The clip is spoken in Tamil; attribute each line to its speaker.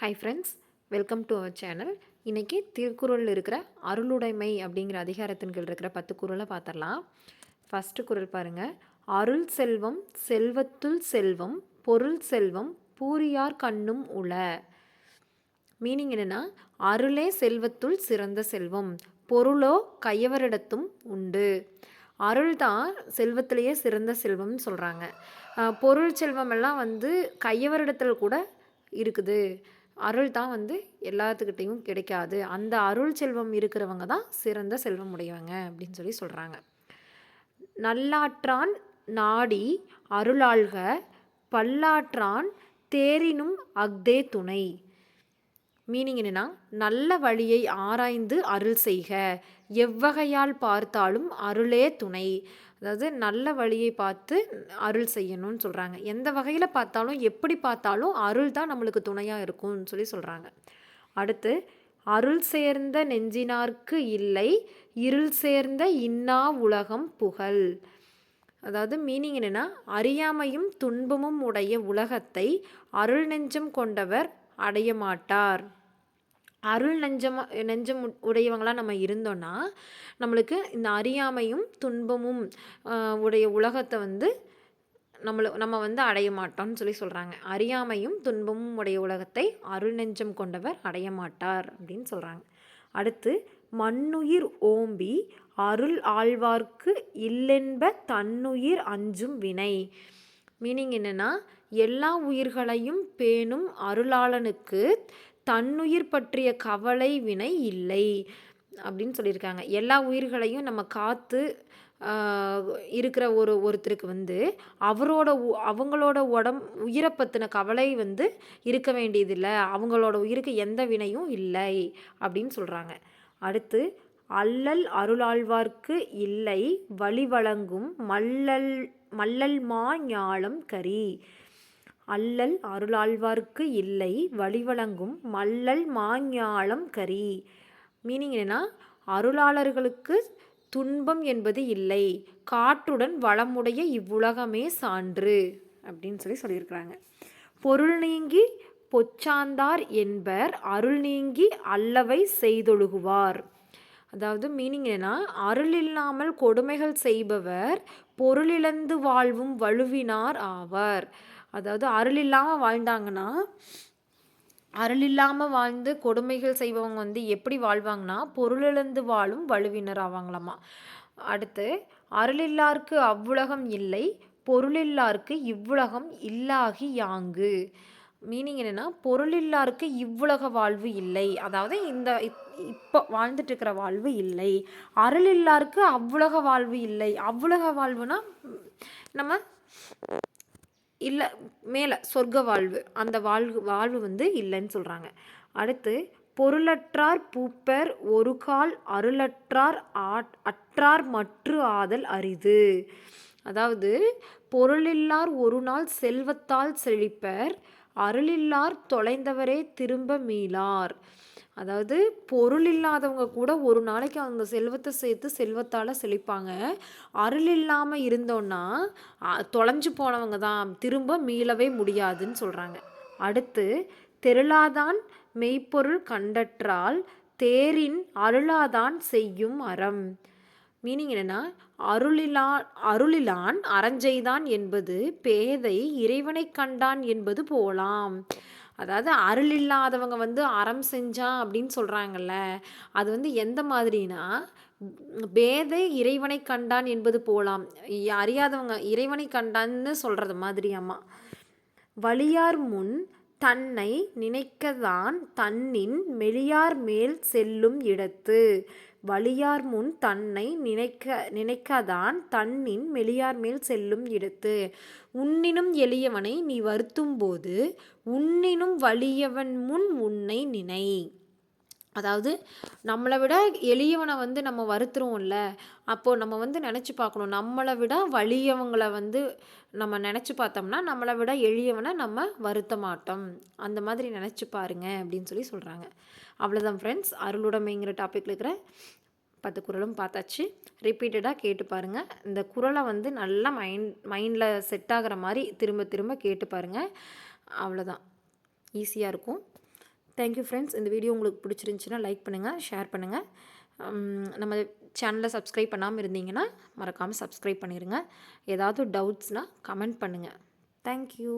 Speaker 1: Hi friends welcome to our channel இன்றைக்கி திருக்குறளில் இருக்கிற அருளுடைமை அப்படிங்கிற அதிகாரத்தின் கீழ் இருக்கிற பத்து குறளை பார்த்துடலாம். ஃபஸ்ட்டு குறள் பாருங்கள் அருள் செல்வம் செல்வத்துள் செல்வம் பொருள் செல்வம் பூரியார் கண்ணும் உள. மீனிங் என்னென்னா அருளே செல்வத்துள் சிறந்த செல்வம் பொருளோ கையவரிடத்தும் உண்டு. அருள் தான் செல்வத்திலேயே சிறந்த செல்வம்னு சொல்கிறாங்க பொருள் செல்வம் எல்லாம் வந்து கையவரிடத்தில் கூட இருக்குது. அருள் தான் வந்து எல்லாத்துக்கிட்டேயும் கிடைக்காது. அந்த அருள் செல்வம் இருக்கிறவங்க தான் சிறந்த செல்வம் உடையவங்க அப்படின்னு சொல்லி சொல்கிறாங்க நல்லாற்றான் நாடி அருளாள்க பல்லாற்றான் தேரினும் அக்தே துணை. மீனிங் என்னென்னா நல்ல வழியை ஆராய்ந்து அருள் செய்க. எவ்வகையால் பார்த்தாலும் அருளே துணை. அதாவது நல்ல வழியை பார்த்து அருள் செய்யணும்னு சொல்கிறாங்க எந்த வகையில் பார்த்தாலும் எப்படி பார்த்தாலும் அருள் தான் நம்மளுக்கு துணையாக இருக்கும்னு சொல்லி சொல்கிறாங்க அடுத்து அருள் சேர்ந்த நெஞ்சினார்க்கு இல்லை இருள் சேர்ந்த இன்னா உலகம் புகழ். அதாவது மீனிங் என்னென்னா அறியாமையும் துன்பமும் உடைய உலகத்தை அருள் நெஞ்சம் கொண்டவர் அடைய மாட்டார். அருள் நெஞ்சமா நெஞ்சம் உடையவங்களாக நம்ம இருந்தோன்னா நம்மளுக்கு இந்த அறியாமையும் துன்பமும் உடைய உலகத்தை வந்து நம்மளை நம்ம வந்து அடைய மாட்டோம்னு சொல்லி சொல்கிறாங்க அறியாமையும் துன்பமும் உடைய உலகத்தை அருள் நெஞ்சம் கொண்டவர் அடைய மாட்டார் அப்படின்னு சொல்கிறாங்க அடுத்து மண்ணுயிர் ஓம்பி அருள் ஆழ்வார்க்கு இல்லென்ப தன்னுயிர் அஞ்சும் வினை. மீனிங் என்னென்னா எல்லா உயிர்களையும் பேணும் அருளாளனுக்கு தன்னுயிர் பற்றிய கவலை வினை இல்லை அப்படின்னு சொல்லியிருக்காங்க. எல்லா உயிர்களையும் நம்ம காத்து இருக்கிற ஒரு ஒருத்தருக்கு வந்து அவரோட அவங்களோட உடம் உயிரை பற்றின கவலை வந்து இருக்க வேண்டியதில்லை. அவங்களோட உயிருக்கு எந்த வினையும் இல்லை அப்படின்னு சொல்கிறாங்க அடுத்து அல்லல் அருளாழ்வார்க்கு இல்லை வழி வழங்கும் மல்லல் மல்லல் மா கரி. அல்லல் அருளாழ்வார்க்கு இல்லை வழிவழங்கும் மல்லல் மாஞாலம் கரி. மீனிங் என்னென்னா அருளாளர்களுக்கு துன்பம் என்பது இல்லை காற்றுடன் வளமுடைய இவ்வுலகமே சான்று அப்படின்னு சொல்லி சொல்லியிருக்கிறாங்க. பொருள் நீங்கி பொச்சாந்தார் என்பர் அருள் நீங்கி அல்லவை செய்தொழுகுவார். அதாவது மீனிங் என்னன்னா அருள் இல்லாமல் கொடுமைகள் செய்பவர் பொருளிழந்து வாழ்வும் வலுவினார் ஆவர். அதாவது அருள் இல்லாமல் வாழ்ந்தாங்கன்னா அருள் இல்லாமல் வாழ்ந்து கொடுமைகள் செய்பவங்க வந்து எப்படி வாழ்வாங்கன்னா பொருளிழந்து வாழும் வலுவினர் ஆவாங்களாமா. அடுத்து அருளில்லார்க்கு அவ்வுலகம் இல்லை பொருளில்லார்க்கு இவ்வுலகம் இல்லாகி யாங்கு. மீனிங் என்னென்னா பொருளில்லாருக்கு இவ்வுலக வாழ்வு இல்லை. அதாவது இந்த இப்போ வாழ்ந்துட்டு இருக்கிற வாழ்வு இல்லை. அருள் இல்லாருக்கு அவ்வுலக வாழ்வு இல்லை. அவ்வுலக வாழ்வுனா நம்ம இல்லை மேலே சொர்க்க வாழ்வு அந்த வாழ்வு வாழ்வு வந்து இல்லைன்னு சொல்கிறாங்க அடுத்து பொருளற்றார் பூப்பர் ஒரு கால் அருளற்றார் அற்றார் மற்று ஆதல் அரிது. அதாவது பொருளில்லார் ஒரு நாள் செல்வத்தால் செழிப்பர் அருளில்லார் தொலைந்தவரே திரும்ப மீளார். அதாவது பொருள் இல்லாதவங்க கூட ஒரு நாளைக்கு அவங்க செல்வத்தை சேர்த்து செல்வத்தால் செழிப்பாங்க. அருள் இல்லாமல் இருந்தோன்னா தொலைஞ்சு போனவங்க தான். திரும்ப மீளவே முடியாதுன்னு சொல்கிறாங்க அடுத்து தெருளாதான் மெய்ப்பொருள் கண்டற்றால் தேரின் அருளாதான் செய்யும் அறம். மீனிங் என்னென்னா அருளிலா அருளிலான் அறஞ்செய்தான் என்பது பேதை இறைவனை கண்டான் என்பது போலாம். அதாவது அருள் இல்லாதவங்க வந்து அறம் செஞ்சான் அப்படின்னு சொல்கிறாங்கல்ல அது வந்து எந்த மாதிரினா பேதை இறைவனை கண்டான் என்பது போலாம். அறியாதவங்க இறைவனை கண்டான்னு சொல்கிறது மாதிரி அம்மா வழியார் முன் தன்னை நினைக்கதான் தன்னின் மெளியார் மேல் செல்லும் இடத்து. வலியார் முன் தன்னை நினைக்க நினைக்கதான் தன்னின் மெலியார் மேல் செல்லும் இடத்து. உன்னினும் எளியவனை நீ வருத்தும் போது உன்னினும் வலியவன் முன் உன்னை நினை. அதாவது நம்மளை விட எளியவனை வந்து நம்ம வருத்துருவோம்ல. அப்போது நம்ம வந்து நினச்சி பார்க்கணும். நம்மளை விட வலியவங்களை வந்து நம்ம நினச்சி பார்த்தோம்னா நம்மளை விட எளியவனை நம்ம வருத்த மாட்டோம். அந்த மாதிரி நினச்சி பாருங்க அப்படின்னு சொல்லி சொல்கிறாங்க அவ்வளோதான் ஃப்ரெண்ட்ஸ் அருளுடைமைங்கிற டாப்பிக்கில் இருக்கிற பத்து குரலும் பார்த்தாச்சு. ரிப்பீட்டடாக கேட்டு பாருங்கள் இந்த குரலை வந்து நல்லா மைண்ட் மைண்டில் செட் ஆகிற மாதிரி திரும்ப திரும்ப கேட்டு பாருங்கள் அவ்வளோதான் ஈஸியாக இருக்கும். தேங்க்யூ ஃப்ரெண்ட்ஸ் இந்த வீடியோ உங்களுக்கு பிடிச்சிருந்துச்சின்னா லைக் பண்ணுங்கள் ஷேர் பண்ணுங்கள் நம்ம சேனலை சப்ஸ்கிரைப் பண்ணாமல் இருந்தீங்கன்னா மறக்காமல் சப்ஸ்கிரைப் பண்ணிடுங்க ஏதாவது டவுட்ஸ்னால் கமெண்ட் பண்ணுங்கள் தேங்க்யூ